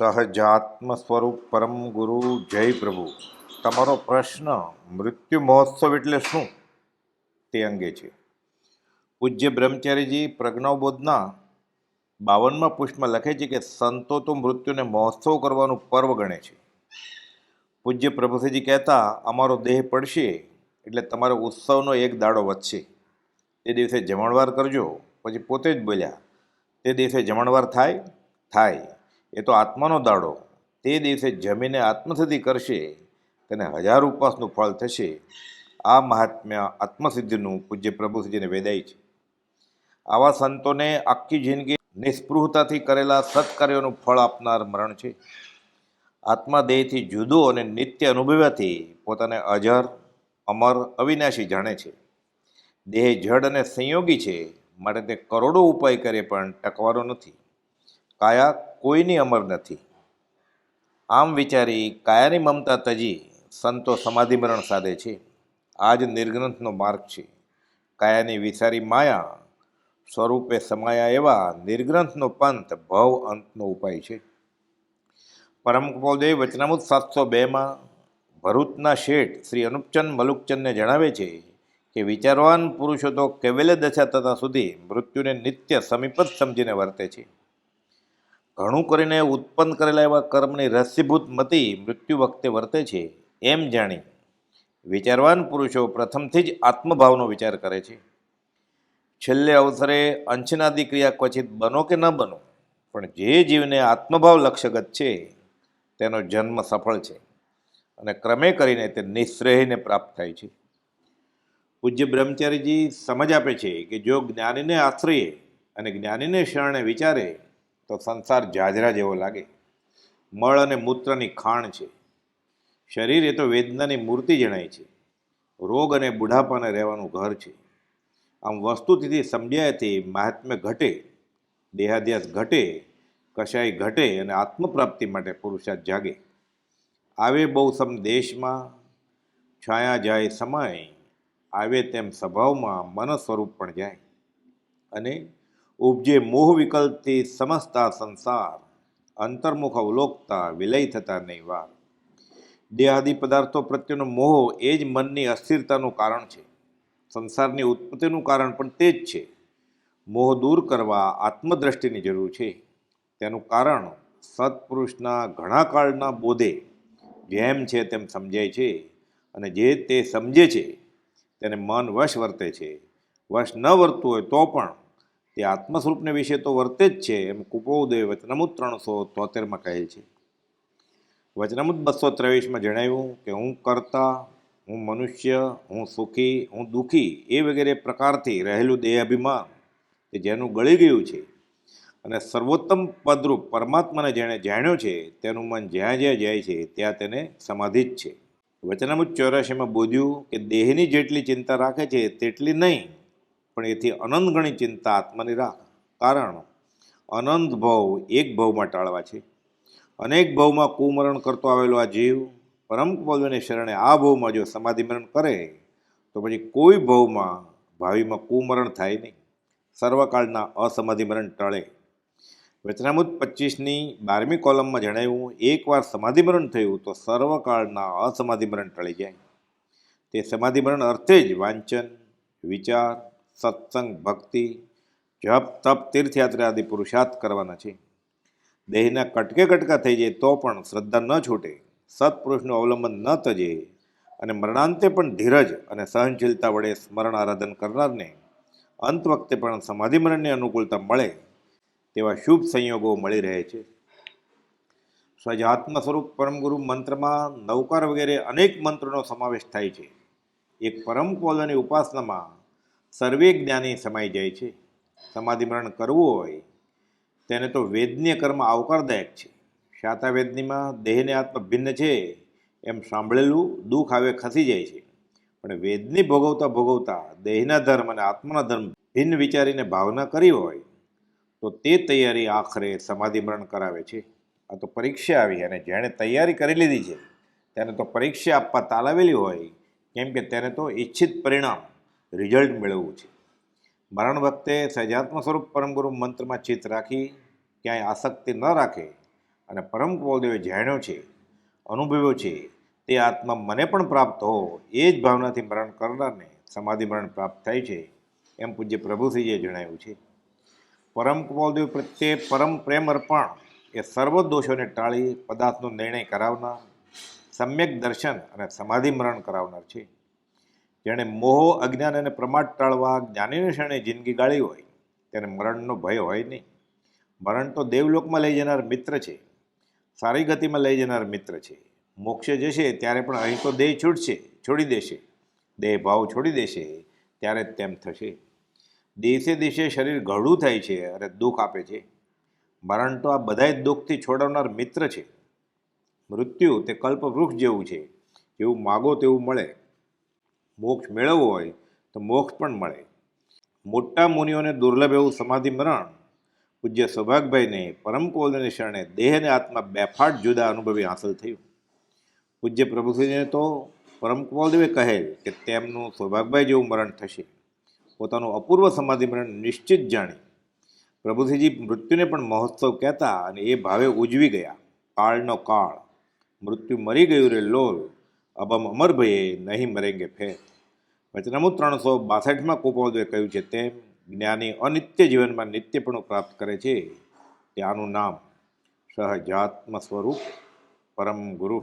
સહજાત્મ સ્વરૂપ પરમ ગુરુ જય પ્રભુ. તમારો પ્રશ્ન મૃત્યુ મહોત્સવ એટલે શું? તે અંગે છે. પૂજ્ય બ્રહ્મચારીજી પ્રજ્ઞાવબોધના બાવનમાં પુષ્પમાં લખે છે કે સંતો તો મૃત્યુને મહોત્સવ કરવાનું પર્વ ગણે છે. પૂજ્ય પ્રભુસિંહજી કહેતા, અમારો દેહ પડશે એટલે તમારો ઉત્સવનો એક દાડો વધશે. તે દિવસે જમણવાર કરજો. પછી પોતે જ બોલ્યા, તે દિવસે જમણવાર થાય? થાય. એ તો આત્માનો દાડો. તે દિવસે જમીને આત્મસિદ્ધિ કરશે, તેને હજાર ઉપવાસનું ફળ થશે. આ મહાત્મ્ય આત્મસિદ્ધિનું પૂજ્ય પ્રભુસિંહજીને વેદાય છે. આવા સંતોને આખી જિંદગી નિસ્પૃહતાથી કરેલા સત્કાર્યોનું ફળ આપનાર મરણ છે. આત્મા દેહથી જુદો અને નિત્ય અનુભવ્યાથી પોતાને અજર, અમર, અવિનાશી જાણે છે. દેહ જડ અને સંયોગી છે, માટે તે કરોડો ઉપાય કરે પણ ટકવાનો નથી. કાયા કોઈની અમર નથી. આમ વિચારી કાયાની મમતા તજી સંતો સમાધિમરણ સાધે છે. આ જ નિર્ગ્રંથનો માર્ગ છે. કાયાની વિસારી માયા સ્વરૂપે સમાયા એવા નિર્ગ્રંથનો પંથ ભવ અંતનો ઉપાય છે. પરમ કપોદેવ વચનામૃત સાતસો બેમાં ભરૂચના શેઠ શ્રી અનુપચંદ મલુકચંદને જણાવે છે કે વિચારવાન પુરુષો તો કેવેલે દશા થતાં સુધી મૃત્યુને નિત્ય સમીપ જ સમજીને વર્તે છે. ઘણું કરીને ઉત્પન્ન કરેલા એવા કર્મની રહસ્યભૂત મતી મૃત્યુ વખતે વર્તે છે, એમ જાણી વિચારવાન પુરુષો પ્રથમથી જ આત્મભાવનો વિચાર કરે છે. છેલ્લે અવસરે અંશનાદી ક્રિયા ક્વચિત બનો કે ન બનો, પણ જે જીવને આત્મભાવ લક્ષ્યગત છે, તેનો જન્મ સફળ છે અને ક્રમે કરીને તે નિશ્રેયને પ્રાપ્ત થાય છે. પૂજ્ય બ્રહ્મચારીજી સમજ આપે છે કે જો જ્ઞાનીને આશ્રયે અને જ્ઞાનીને શરણે વિચારે તો સંસાર જાજરા જેવો લાગે. મળ અને મૂત્રની ખાણ છે. શરીર એ તો વેદનાની મૂર્તિ જણાય છે. રોગ અને બુઢાપાને રહેવાનું ઘર છે. આમ વસ્તુથી સમજાયથી મહાત્મ્ય ઘટે, દેહાધ્યાસ ઘટે, કશાય ઘટે અને આત્મપ્રાપ્તિ માટે પુરુષાર્થ જાગે. આવે બહુ સમ દેશમાં, છાયા જાય સમય, આવે તેમ સ્વભાવમાં મન સ્વરૂપ પણ જાય. અને ઉપજે મોહ વિકલ્પથી સમસ્તા સંસાર, અંતર્મુખ અવલોકતા, વિલય થતા નહીં વાર દેહાદી પદાર્થો પ્રત્યેનો મોહ એ જ મનની અસ્થિરતાનું કારણ છે. સંસારની ઉત્પત્તિનું કારણ પણ તે જ છે. મોહ દૂર કરવા આત્મદ્રષ્ટિની જરૂર છે. તેનું કારણ સત્પુરુષના ઘણા કાળના બોધે જેમ છે તેમ સમજાય છે અને જે તે સમજે છે તેને મન વશ વર્તે છે. વશ ન વર્તું હોય તો પણ તે આત્મસ્વરૂપને વિશે તો વર્તે જ છે. એમ કુપોદય વચનમુત ત્રણસો તોતેરમાં કહે છે. વચનમુત બસો ત્રેવીસમાં જણાવ્યું કે હું કરતા, હું મનુષ્ય, હું સુખી, હું દુઃખી એ વગેરે પ્રકારથી રહેલું દેહ અભિમાન કે જેનું ગળી ગયું છે. અને સર્વોત્તમ પદરૂપ પરમાત્માને જેણે જાણ્યો છે તેનું મન જ્યાં જ્યાં જાય છે ત્યાં તેને સમાધિ જ છે. વચનામુત ચોરાશીમાં બોધ્યું કે દેહની જેટલી ચિંતા રાખે છે તેટલી નહીં પણ એથી અનંત ગણી ચિંતા આત્માની રાખ કારણ. અનંત ભવ એક ભવમાં ટાળવા છે. અનેક ભવમાં કુમરણ કરતો આવેલો આ જીવ, પરમ કપોલની શરણે આ ભવમાં જો સમાધિ મરણ કરે, તો પછી કોઈ ભવમાં ભાવિમાં કુમરણ થાય નહીં. સર્વકાળના અસમાધિમરણ ટળે. વચનામૃત પચીસની બારમી કોલમમાં જણાવ્યું, એકવાર સમાધિમરણ થયું, તો સર્વકાળના અસમાધિમરણ ટળી જાય. તે સમાધિ મરણ અર્થે જ વાંચન, વિચાર સત્સંગ, ભક્તિ, જપ, તપ, તીર્થયાત્રા આદિ પુરુષાર્થ કરવાના છે. દેહના કટકે કટકા થઈ જાય તો પણ શ્રદ્ધા ન છૂટે, સત્પુરુષનું અવલંબન ન તજે અને મરણાંતે પણ ધીરજ અને સહનશીલતા વડે સ્મરણ આરાધન કરનારને અંત વખતે પણ સમાધિ મરણની અનુકૂળતા મળે તેવા શુભ સંયોગો મળી રહે છે. સ્વજાત્મ સ્વરૂપ પરમગુરુ મંત્રમાં નૌકાર વગેરે અનેક મંત્રોનો સમાવેશ થાય છે. એક પરમ કોલની ઉપાસનામાં સર્વે જ્ઞાની સમાઈ જાય છે. સમાધિ મરણ કરવું હોય, તેને તો વેદનીય કર્મ આવકારદાયક છે. શાતા વેદનીમાં દેહને આત્મ ભિન્ન છે એમ સાંભળેલું દુઃખ આવે ખસી જાય છે. પણ વેદની ભોગવતા ભોગવતા દેહના ધર્મ અને આત્માના ધર્મ ભિન્ન વિચારીને ભાવના કરી હોય, તો તે તૈયારી આખરે સમાધિ મરણ કરાવે છે. આ તો પરીક્ષા આવી અને જેણે તૈયારી કરી લીધી છે, તેને તો પરીક્ષા આપવા તાલાવેલી હોય, કેમ કે તેને તો ઈચ્છિત પરિણામ રિઝલ્ટ મેળવવું છે. મરણ વખતે સહજાત્મ સ્વરૂપ પરમગુરુ મંત્રમાં ચિત્ત રાખી ક્યાંય આસક્તિ ન રાખે અને પરમ કુલદેવે જાણ્યો છે, અનુભવ્યો છે, તે આત્મા મને પણ પ્રાપ્ત હો, એ જ ભાવનાથી મરણ કરનારને સમાધિ મરણ પ્રાપ્ત થાય છે, એમ પૂજ્ય પ્રભુશ્રીએ જણાવ્યું છે. પરમ કુલદેવ પ્રત્યે પરમ પ્રેમ અર્પણ એ સર્વ દોષોને ટાળી પદાર્થનો નિર્ણય કરાવનાર, સમ્યક દર્શન અને સમાધિ મરણ કરાવનાર છે. જેણે મોહ, અજ્ઞાન અને પ્રમાદ ટાળવા જ્ઞાનીને ક્ષણે જિંદગી ગાળી હોય, તેને મરણનો ભય હોય નહીં. મરણ તો દેવલોકમાં લઈ જનાર મિત્ર છે. સારી ગતિમાં લઈ જનાર મિત્ર છે. મોક્ષે જશે ત્યારે પણ અહીં તો દેહ છૂટશે, છોડી દેશે. દેહ ભાવ છોડી દેશે ત્યારે જ તેમ થશે. દેશે દેશે શરીર ઘળું થાય છે અને દુઃખ આપે છે. મરણ તો આ બધાય દુઃખથી છોડાવનાર મિત્ર છે. મૃત્યુ તે કલ્પવૃક્ષ જેવું છે. જેવું માગો તેવું મળે. મોક્ષ મેળવવો હોય તો મોક્ષ પણ મળે. મોટા મુનિઓને દુર્લભ એવું સમાધિ મરણ, પૂજ્ય સૌભાગભાઈને પરમ કોલની શરણે દેહ અને આત્મા બેફાટ જુદા અનુભવી હાંસલ થયું. પૂજ્ય પ્રભુશ્રીને તો પરમ કુવલદેવે કહેલ કે તેમનું સૌભાગભાઈ જેવું મરણ થશે. પોતાનું અપૂર્વ સમાધિ મરણ નિશ્ચિત જાણી. પ્રભુશ્રીજી મૃત્યુને પણ મહોત્સવ કહેતા અને એ ભાવે ઉજવી ગયા. કાળનો કાળ, મૃત્યુ મરી ગયું રે લોલ અબમ અમર ભયે નહીં મરેંગે ફેર. વચનામું ત્રણસો બાસઠમાં કુપોદે કહ્યું છે, તેમ જ્ઞાની અનિત્ય જીવનમાં નિત્યપણું પ્રાપ્ત કરે છે, ત્યાંનું નામ સહજાત્મ સ્વરૂપ પરમ ગુરુ